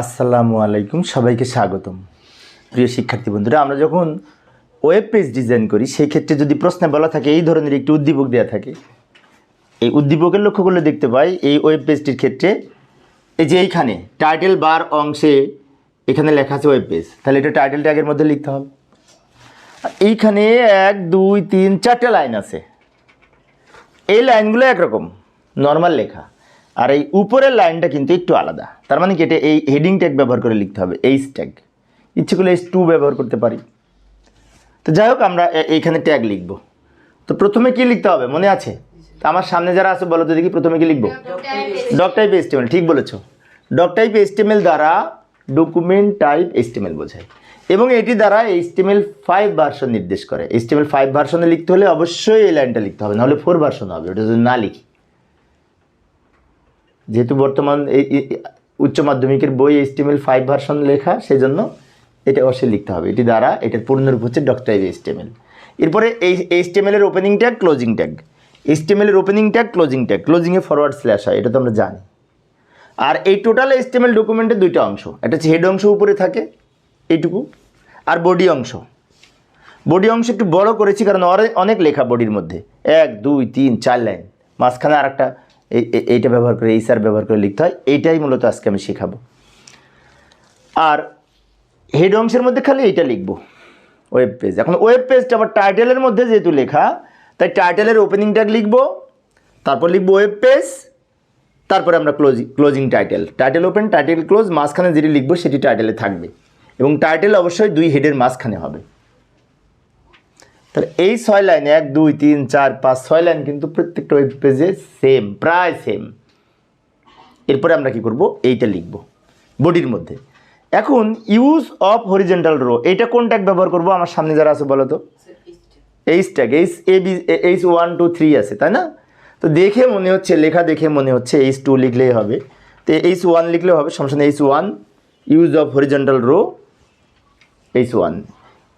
আসসালামু আলাইকুম, সবাইকে স্বাগতম। প্রিয় শিক্ষার্থী বন্ধুরা, আমরা যখন ওয়েব পেজ ডিজাইন করি, সেই ক্ষেত্রে যদি প্রশ্নে বলা থাকে, এই ধরনের একটি উদ্দীপক দেওয়া থাকে। এই উদ্দীপকের লক্ষ্য করলে দেখতে পাই, এই ওয়েব পেজটির ক্ষেত্রে এই যে এইখানে টাইটেল বার অংশে এখানে লেখা আছে ওয়েব পেজ তাহলে এটা টাইটেল ট্যাগের মধ্যে লিখতে হবে। এইখানে এক, দুই, তিন, চারটে লাইন আছে। এই লাইনগুলো একরকম নর্মাল লেখা। আর এই উপরের লাইনটা কিন্তু একটু আলাদা। তার মানে কি এটা এই হেডিং ট্যাগ ব্যবহার করে লিখতে হবে এইচ ট্যাগ ইচ্ছে করলে এইচ টু ব্যবহার করতে পারি। তো যাই হোক, আমরা এইখানে ট্যাগ লিখব। তো প্রথমে কি লিখতে হবে? মনে আছে? তো আমার সামনে যারা আছে, বলো তো দেখি প্রথমে কি লিখব। ডক টাইপ এস্টিমেল ঠিক বলেছ। ডক টাইপ এস্টিমেল দ্বারা ডকুমেন্ট টাইপ এস্টিমেল বোঝায়। এবং এটি দ্বারা এইচটিএমএল ফাইভ ভার্সন নির্দেশ করে। এইচটিএমএল ফাইভ ভার্সনে লিখতে হলে অবশ্যই এই লাইনটা লিখতে হবে, নাহলে ফোর ভার্সন হবে, ওটা যদি না লিখি। যেহেতু বর্তমান এই উচ্চ মাধ্যমিকের বই এইচটিএমএল ফাইভ ভার্সন লেখা, সেজন্য এটা অবশ্যই লিখতে হবে। এটি দ্বারা এটার পূর্ণরূপ হচ্ছে ডক্টর এইচটিএমএল এরপরে এই এইচটিএমএল এর opening tag closing tag HTML এর ওপেনিং ট্যাগ ক্লোজিং ট্যাগ ক্লোজিংয়ে ফরওয়ার্ড স্ল্যাশ হয়, এটা তো আমরা জানি। আর এই টোটাল এইচটিএমএল ডকুমেন্টের দুইটা অংশ, একটা হচ্ছে হেড অংশ উপরে থাকে, এইটুকু, আর বডি অংশ। বডি অংশ একটু বড় করেছি, কারণ অনেক লেখা বডির মধ্যে। এক, দুই, তিন, চার লাইন মাঝখানে আর একটা এইটা ব্যবহার করে, এই স্যার ব্যবহার করে লিখতে হয়। এইটাই মূলত আজকে আমি শেখাবো। আর হেড অংশের মধ্যে খালি এইটা লিখব। ওয়েব পেজ এখন ওয়েব পেজটা আবার টাইটেলের মধ্যে যেহেতু লেখা, তাই টাইটেলের ওপেনিং ট্যাগ লিখব, তারপর লিখব ওয়েব পেজ তারপরে আমরা closing closing title title open title close মাঝখানে যেটি লিখব সেটি টাইটেলে থাকবে। এবং টাইটেল অবশ্যই দুই হেডের মাঝখানে হবে। তাহলে এই ছয় লাইন, এক, দুই, তিন, চার, পাঁচ, ছয় লাইন কিন্তু প্রত্যেকটা ওয়েব পেজে সেম প্রায় সেম এরপরে আমরা কি করব? এইটা লিখব। বডির মধ্যে। এখন ইউজ অফ হরিজেন্টাল রো এইটা কোন ট্যাগ ব্যবহার করব? আমার সামনে যারা আছে, বলো তো। H tag H A B H one two three আছে, তাই না? তো দেখে মনে হচ্ছে, লেখা দেখে মনে হচ্ছে এইচ টু লিখলেই হবে। তো এইচ ওয়ান লিখলেও হবে, সমস্যা H one use of horizontal row H one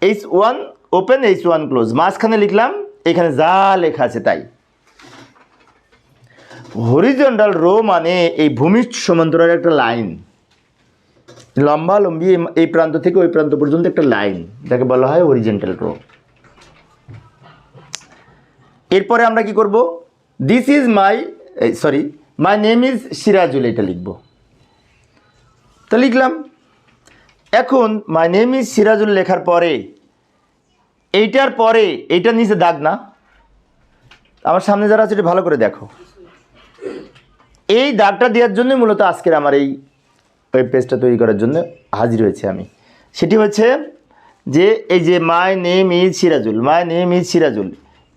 H one open H one close মাঝখানে লিখলাম, এখানে যা লেখা আছে তাই। হরিজন্টাল রো মানে এই ভূমির সমান্তরাল একটা লাইন লম্বা, লম্বি, এই প্রান্ত থেকে ওই প্রান্ত পর্যন্ত একটা লাইন যাকে বলা হয় হরিজেন্টাল রো এরপরে আমরা কি করব? This is my sorry my name is Sirajul, এটা লিখব। তো লিখলাম, এখন মাই নেম ইজ সিরাজুল লেখার পরে এইটার পরে এইটার নিচে দাগ না। আমার সামনে যারা আছে এটা ভালো করে দেখো। এই দাগটা দেওয়ার জন্যই মূলত আজকের আমার এই ওয়েব পেজটা তৈরি করার জন্য হাজির হয়েছে আমি। সেটি হচ্ছে যে এই যে my name is Sirajul my name is Sirajul,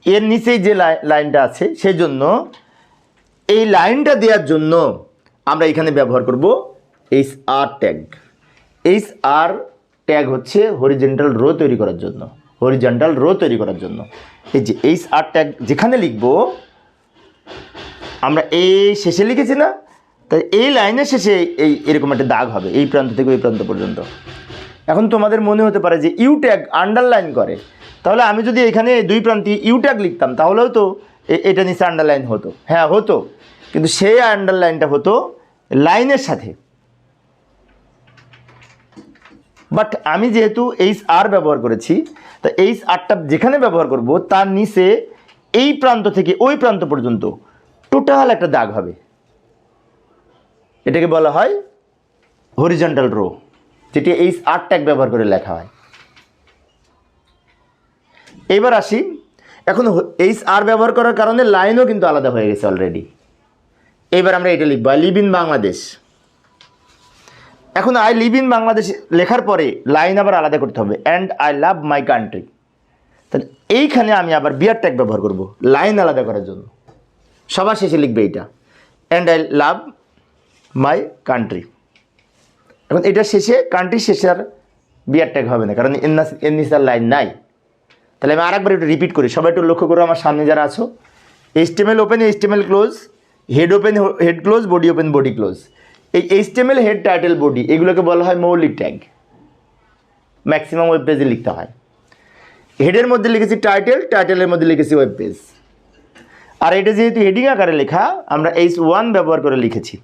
এর নিচেই যে লাই- লাইনটা আছে সেই জন্য এই লাইনটা দেওয়ার জন্য আমরা এখানে ব্যবহার করব H R tag. H R tag হচ্ছে হরিজেন্টাল রো তৈরি করার জন্য। হরিজেন্টাল রো তৈরি করার জন্য। এই যে এইচ আর ট্যাগ যেখানে লিখব, আমরা এই শেষে লিখেছি না, তাই এই লাইনের শেষে এই এরকম একটা দাগ হবে, এই প্রান্ত থেকে ওই প্রান্ত পর্যন্ত। এখন তোমাদের মনে হতে পারে যে ইউ ট্যাগ আন্ডারলাইন করে। তাহলে আমি যদি এখানে দুই প্রান্তে ইউ ট্যাগ লিখতাম, তাহলেও তো এটা নিচে আন্ডারলাইন হতো। হ্যাঁ হতো। কিন্তু সেই আন্ডারলাইনটা হতো লাইনের সাথে। বাট আমি যেহেতু এইচ আর ব্যবহার করেছি, তা এইচ আরটা যেখানে ব্যবহার করব, তার নিচে এই প্রান্ত থেকে ওই প্রান্ত পর্যন্ত টোটাল একটা দাগ হবে। এটাকে বলা হয় হরিজন্টাল রো যেটি এইচ আর ট্যাগ ব্যবহার করে লেখা হয়। এবার আসি, এখন এইচ আর ব্যবহার করার কারণে লাইনও কিন্তু আলাদা হয়ে গেছে অলরেডি এবার আমরা এটা লিখব, লিভ ইন বাংলাদেশ। এখন আই লিভ ইন বাংলাদেশ লেখার পরে লাইন আবার আলাদা করতে হবে and I love my country তাহলে এইখানে আমি আবার বিয়ার ট্যাগ ব্যবহার করব লাইন আলাদা করার জন্য। সবার শেষে লিখবে এইটা and I love my country এখন এটা শেষে কান্ট্রি শেষে আর বিয়ার ট্যাগ হবে না, কারণ আর লাইন নাই। তাহলে আমি আরেকবার একটু রিপিট করি, সবাই একটু লক্ষ্য করো আমার সামনে যারা আছো। HTML open HTML close head open head close body open body close এই এইচটিএমএল হেড টাইটেল বডি এগুলোকে বলা হয় মৌলিক ট্যাগ ম্যাক্সিমাম ওয়েব পেজে লিখতে হয়। হেডের মধ্যে লিখেছি টাইটেল টাইটেলের মধ্যে লিখেছি ওয়েব পেজ আর এটা যেহেতু হেডিং আকারে লেখা, আমরা এইচ ওয়ান ব্যবহার করে লিখেছি।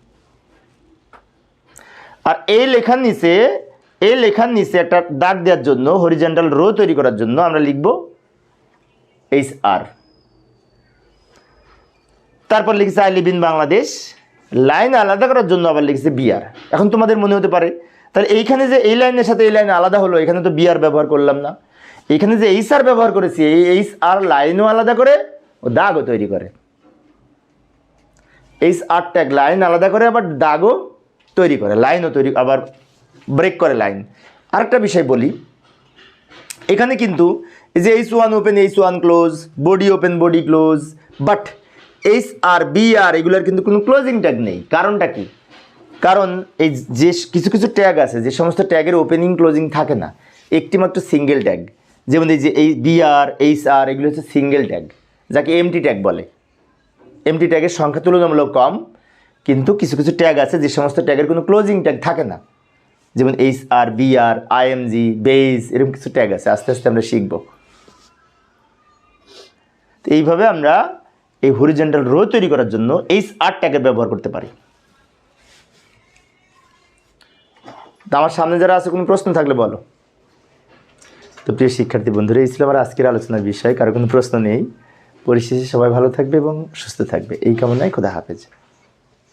আর এই লেখার নিচে এই লেখার নিচে একটা দাগ দেওয়ার জন্য হরিজেন্টাল রো তৈরি করার জন্য আমরা লিখব এইচ আর তারপর লিখেছে I live in Bangladesh. Line আলাদা করার জন্য আবার লিখেছে বিআর এখন তোমাদের মনে হতে পারে, তাহলে এইখানে যে এই লাইনের সাথে এই লাইন আলাদা হলো, এখানে তো বিআর ব্যবহার করলাম না। এখানে যে এইচ আর ব্যবহার করেছি, এই এইচ আর লাইনও আলাদা করে, ও দাগও তৈরি করে। এইচ আর ট্যাগ লাইন আলাদা করে, আবার দাগও তৈরি করে, লাইনও তৈরি, আবার ব্রেক করে লাইন। আরেকটা বিষয় বলি, এখানে কিন্তু এই যে H one open H one close body open body close but H R B R এগুলোর কিন্তু কোনো ক্লোজিং ট্যাগ নেই। কারণটা কি? কারণ এই যে কিছু কিছু ট্যাগ আছে, যে সমস্ত ট্যাগের ওপেনিং ক্লোজিং থাকে না একটি মাত্র সিঙ্গেল ট্যাগ যেমন এই যে এই বি আর এইচ আর এগুলো হচ্ছে সিঙ্গেল ট্যাগ যাকে এমটি ট্যাগ বলে। এমটি ট্যাগের সংখ্যা তুলনামূলক কম, কিন্তু কিছু কিছু ট্যাগ আছে, যে সমস্ত ট্যাগের কোনো ক্লোজিং ট্যাগ থাকে না। যেমন H R B R IMG base এরকম কিছু ট্যাগ আছে। আস্তে আস্তে আমরা শিখব। তো এইভাবে আমরা এই হরিজেন্টাল রো তৈরি করার জন্য এইচ আর ট্যাগের ব্যবহার করতে পারি। তো আমার সামনে যারা আছে, কোনো প্রশ্ন থাকলে বলো। তো প্রিয় শিক্ষার্থী বন্ধুরা, এই ছিল আমার আজকের আলোচনার বিষয়। কারও কোনো প্রশ্ন নেই। পরিশেষে সবাই ভালো থাকবে এবং সুস্থ থাকবে। এই কামনায় খোদা হাফেজ।